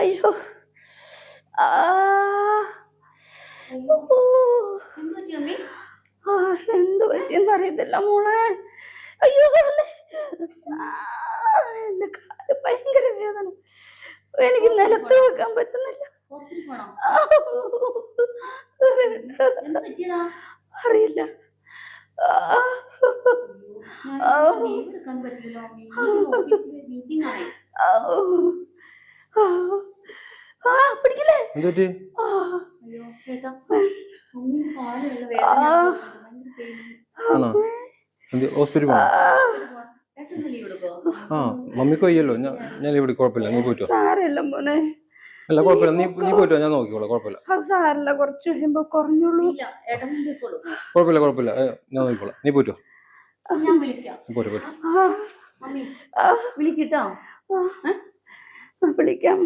അയ്യോ എന്ത് പറ്റിയെന്ന് അറിയത്തില്ല മോളെ. അയ്യോ എന്റെ കാൽ ഭയങ്കര വേദന എനിക്ക് നിലത്ത് വെക്കാൻ പറ്റുന്നില്ല. അറിയില്ല. ഓഫീസിലെ മീറ്റിംഗ് ആണ്. ആണോ? ഹോസ്പിറ്റലിൽ ആ. മമ്മിക്ക് വയ്യല്ലോ. ഞാൻ ഇവിടെ കുഴപ്പമില്ല. നീ പോയിട്ടോ? സാരമില്ല മോനെ. അല്ല കുഴപ്പമില്ല. നീ നീ പോയിട്ടോ? ഞാൻ നോക്കിക്കോളാം. കുഴപ്പമില്ല. അത് സാരമില്ല കുറച്ച് കഴിയുമ്പോ കുറഞ്ഞോളൂ. കുഴപ്പമില്ല കുഴപ്പമില്ല. ഞാൻ നോക്കിക്കോളാം. നീ പോയിട്ടോ? ഞാൻ വിളിക്കാം. പോരെ ആ, വിളിക്കട്ടോ വിളിക്കാം.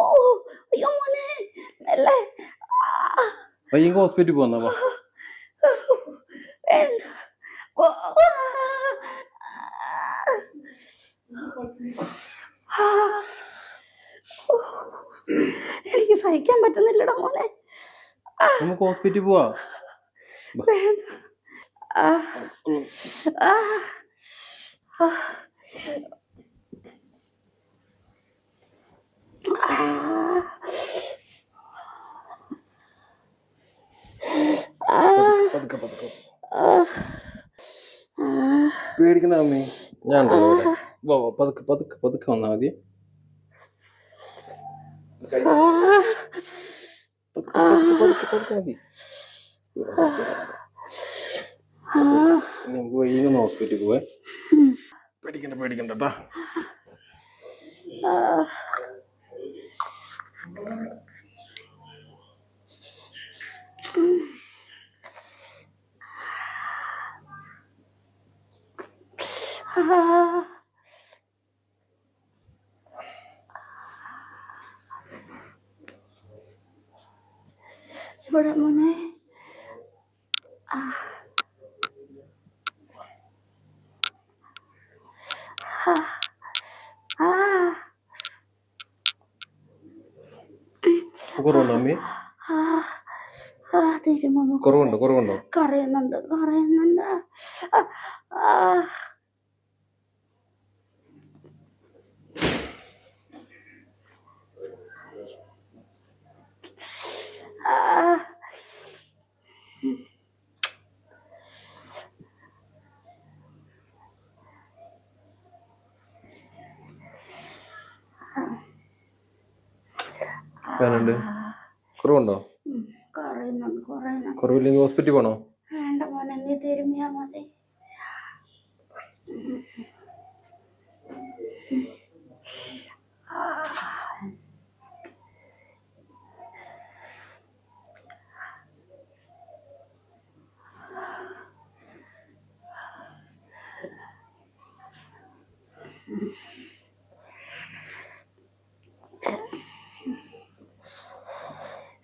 ഓ, അയ്യോ മോനെ മെല്ലെ. ഹോസ്പിറ്റലിൽ ഓ, എനിക്ക് സഹിക്കാൻ പറ്റുന്നില്ലടാ മോനെ. നമുക്ക് ഹോസ്പിറ്റലിൽ പോവാ. പേടിക്കുന്ന അമ്മേ. ഞാൻ പതുക്കെ പതുക്കെ പതുക്കെ വന്നാ മതി. പതുക്കെ പതുക്കെ പതുക്കെ മതി. നമുക്ക് വൈകുന്ന ഹോസ്പിറ്റലിൽ പോവേ പേടിക്കണ്ട പേടിക്കണ്ട ട്ടാ. ആ. ആ. ഇവിടെ മോനെ ആ. ആ. ആ. കുറവുണ്ടോ ആ. ആ, തിരുമുഖം കുറവുണ്ടോ കുറവുണ്ടോ? കരയുന്നുണ്ട് കരയുന്നുണ്ട് വേനുണ്ട് കുറവുണ്ടോ? കുറവില്ലെങ്കിൽ ഹോസ്പിറ്റലിൽ പോണോ? വേണ്ട മോനെ നീ തിരുമിയാ മതി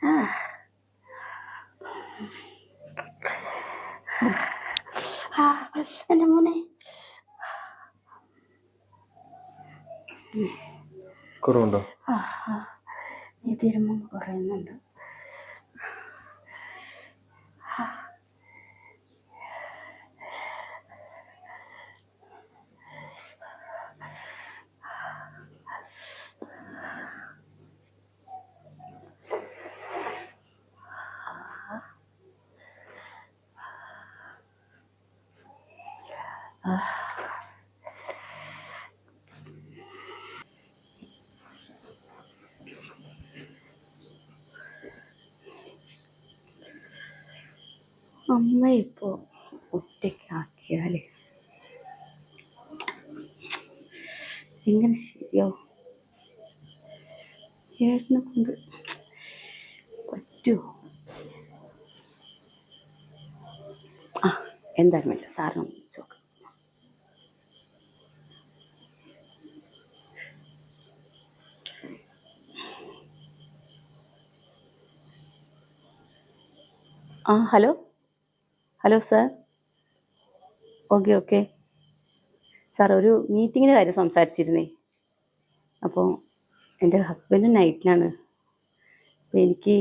ആ എന്റെ മോനെ. കുറവുണ്ടോ. നീ തിരുമുമ്പ് പറയുന്നുണ്ട്. അമ്മ ഇപ്പോൾ ഒറ്റയ്ക്കാക്കിയാൽ എങ്ങനെ ശരിയാവും ഏട്ടനെ കൊണ്ട് പറ്റുമോ ആ എന്തായാലും വേണ്ട സാറിനെ ഒന്ന് ആ hello? Hello sir. Okay okay. Sir ഒരു മീറ്റിങ്ങിന്റെ കാര്യം സംസാരിച്ചിരുന്നേ. അപ്പോൾ എന്റെ ഹസ്ബൻഡ് നൈറ്റിലാണ്. അപ്പോൾ എനിക്ക്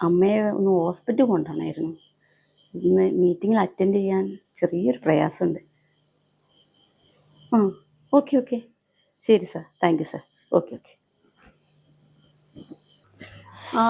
അമ്മയെ ഒന്ന് ഹോസ്പിറ്റൽ കൊണ്ടുപോകണമായിരുന്നു ഇന്ന് മീറ്റിങ്ങിൽ അറ്റൻഡ് ചെയ്യാൻ ചെറിയൊരു പ്രയാസമുണ്ട്. ആ ഓക്കെ ഓക്കെ. ശരി sir. Thank you sir. Okay okay. ആ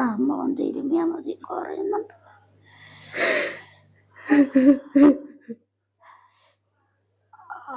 അമ്മ വന്ന് ഇരുമിയാ മതി കുറയുന്നുണ്ട്. ആ.